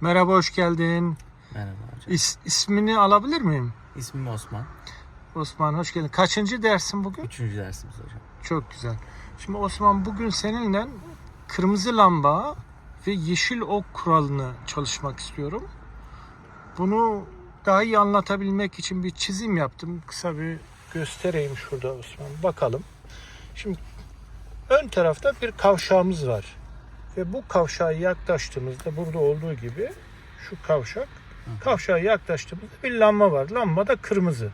Merhaba, hoş geldin. Merhaba hocam. İs, ismini alabilir miyim? İsmim Osman. Osman, hoş geldin. Kaçıncı dersin bugün? Üçüncü dersimiz hocam. Çok güzel. Şimdi Osman bugün seninle kırmızı lamba ve yeşil ok kuralını çalışmak istiyorum. Bunu daha iyi anlatabilmek için bir çizim yaptım. Kısa bir göstereyim şurada Osman. Bakalım. Şimdi ön tarafta bir kavşağımız var. Ve bu kavşağa yaklaştığımızda burada olduğu gibi şu kavşak kavşağa yaklaştığımızda bir lamba var. Lamba da kırmızı.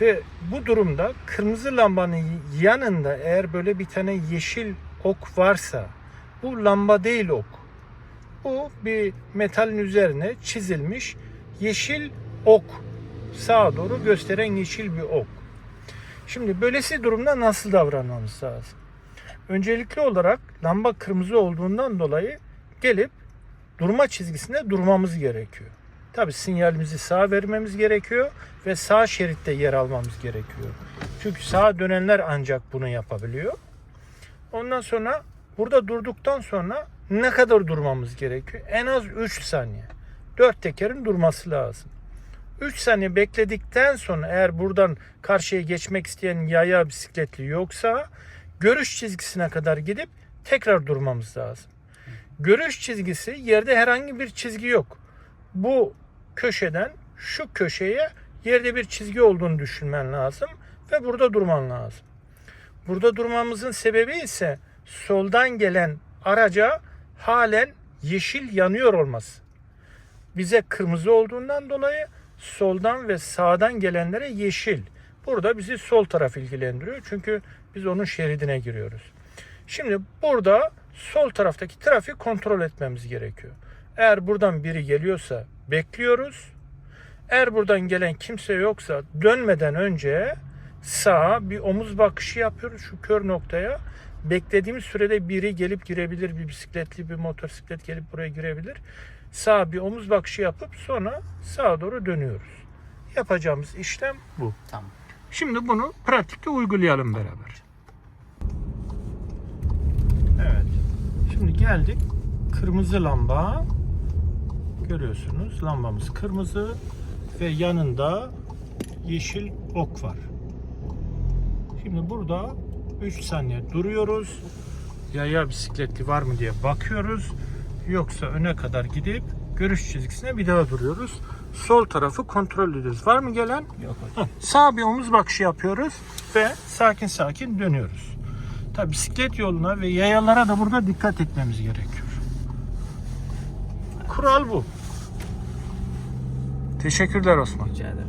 Ve bu durumda kırmızı lambanın yanında eğer böyle bir tane yeşil ok varsa bu lamba değil ok. Bu bir metalin üzerine çizilmiş yeşil ok. Sağa doğru gösteren yeşil bir ok. Şimdi böylesi durumda nasıl davranmamız lazım? Öncelikli olarak lamba kırmızı olduğundan dolayı gelip durma çizgisinde durmamız gerekiyor. Tabi sinyalimizi sağa vermemiz gerekiyor ve sağ şeritte yer almamız gerekiyor. Çünkü sağa dönenler ancak bunu yapabiliyor. Ondan sonra burada durduktan sonra ne kadar durmamız gerekiyor? En az 3 saniye. 4 tekerin durması lazım. 3 saniye bekledikten sonra eğer buradan karşıya geçmek isteyen yaya bisikletli yoksa görüş çizgisine kadar gidip tekrar durmamız lazım. Görüş çizgisi yerde herhangi bir çizgi yok. Bu köşeden şu köşeye yerde bir çizgi olduğunu düşünmen lazım ve burada durman lazım. Burada durmamızın sebebi ise soldan gelen araca halen yeşil yanıyor olması. Bize kırmızı olduğundan dolayı soldan ve sağdan gelenlere yeşil. Burada bizi sol taraf ilgilendiriyor. Çünkü biz onun şeridine giriyoruz. Şimdi burada sol taraftaki trafiği kontrol etmemiz gerekiyor. Eğer buradan biri geliyorsa bekliyoruz. Eğer buradan gelen kimse yoksa dönmeden önce sağa bir omuz bakışı yapıyoruz şu kör noktaya. Beklediğimiz sürede biri gelip girebilir. Bir bisikletli bir motosiklet gelip buraya girebilir. Sağa bir omuz bakışı yapıp sonra sağa doğru dönüyoruz. Yapacağımız işlem bu. Tamam. Şimdi bunu pratikte uygulayalım beraber. Evet. Şimdi geldik. Kırmızı lamba. Görüyorsunuz lambamız kırmızı ve yanında yeşil ok var. Şimdi burada 3 saniye duruyoruz. Yaya bisikletli var mı diye bakıyoruz. Yoksa öne kadar gidip görüş çizgisine bir daha duruyoruz. Sol tarafı kontrol ediyoruz. Var mı gelen? Yok hocam. Heh, Sağ bir omuz bakışı yapıyoruz ve sakin sakin dönüyoruz. Tabi bisiklet yoluna ve yayalara da burada dikkat etmemiz gerekiyor. Kural bu. Teşekkürler Osman. Rica ederim.